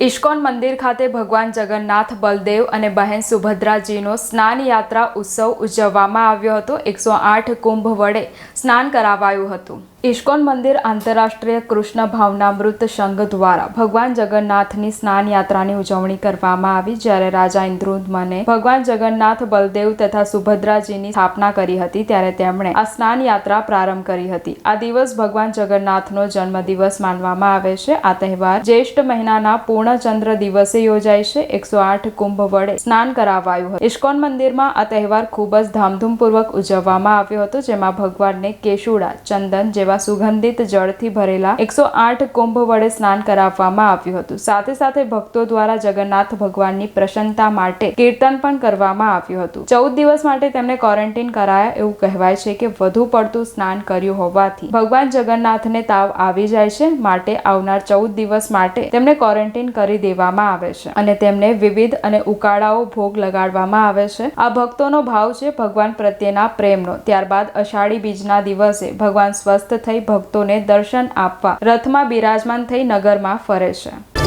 ISKCON મંદિર ખાતે ભગવાન જગન્નાથ, બલદેવ અને બહેન સુભદ્રાજીનો સ્નાન યાત્રા ઉત્સવ ઉજવવામાં આવ્યો હતો. એકસો આઠ કુંભ વડે સ્નાન કરાવાયું હતું. ઇસ્કોન મંદિર આંતરરાષ્ટ્રીય કૃષ્ણ ભાવનામૃત સંઘ દ્વારા ભગવાન જગન્નાથની સ્નાન યાત્રાની ઉજવણી કરવામાં આવી, જ્યારે રાજા ઇન્દ્રુદમને ભગવાન જગન્નાથ, બલદેવ તથા સુભદ્રાજીની સ્થાપના કરી હતી, ત્યારે તેમણે આ સ્નાન યાત્રા પ્રારંભ કરી હતી. આ દિવસ ભગવાન જગન્નાથનો જન્મદિવસ માનવામાં આવે છે. આ તહેવાર જ્યેષ્ઠ મહિનાના પૂર્ણચંદ્ર દિવસે યોજાય છે. એકસો આઠ કુંભ વડે સ્નાન કરાવાયું હતું. ઇસ્કોન મંદિરમાં આ તહેવાર ખૂબ જ ધામધૂમપૂર્વક ઉજવવામાં આવ્યો હતો, જેમાં ભગવાનને કેશુડા, ચંદન જેવા સુગંધિત જળથી ભરેલા એકસો આઠ કુંભ વડે સ્નાન કરાવવામાં આવ્યું હતું. સાથે સાથે ભક્તો દ્વારા જગન્નાથ ભગવાનની પ્રસન્નતા માટે કીર્તન પણ કરવામાં આવ્યું હતું. ચૌદ દિવસ માટે તેમને ક્વોરન્ટીન કરાયા. એવું કહેવાય છે કે વધુ પડતું સ્નાન કર્યું હોવાથી ભગવાન જગન્નાથને તાવ આવી જાય છે. માટે આવનાર ચૌદ દિવસ માટે તેમને ક્વોરન્ટીન કરી દેવામાં આવે છે અને તેમને વિવિધ અને ઉકાળાઓ ભોગ લગાડવામાં આવે છે. આ ભક્તોનો ભાવ છે ભગવાન પ્રત્યેના પ્રેમનો. ત્યારબાદ અષાઢી બીજના દિવસે ભગવાન સ્વસ્થ થઈ ભક્તોને દર્શન આપવા, રથમાં બિરાજમાન થઈ નગરમાં ફરે છે.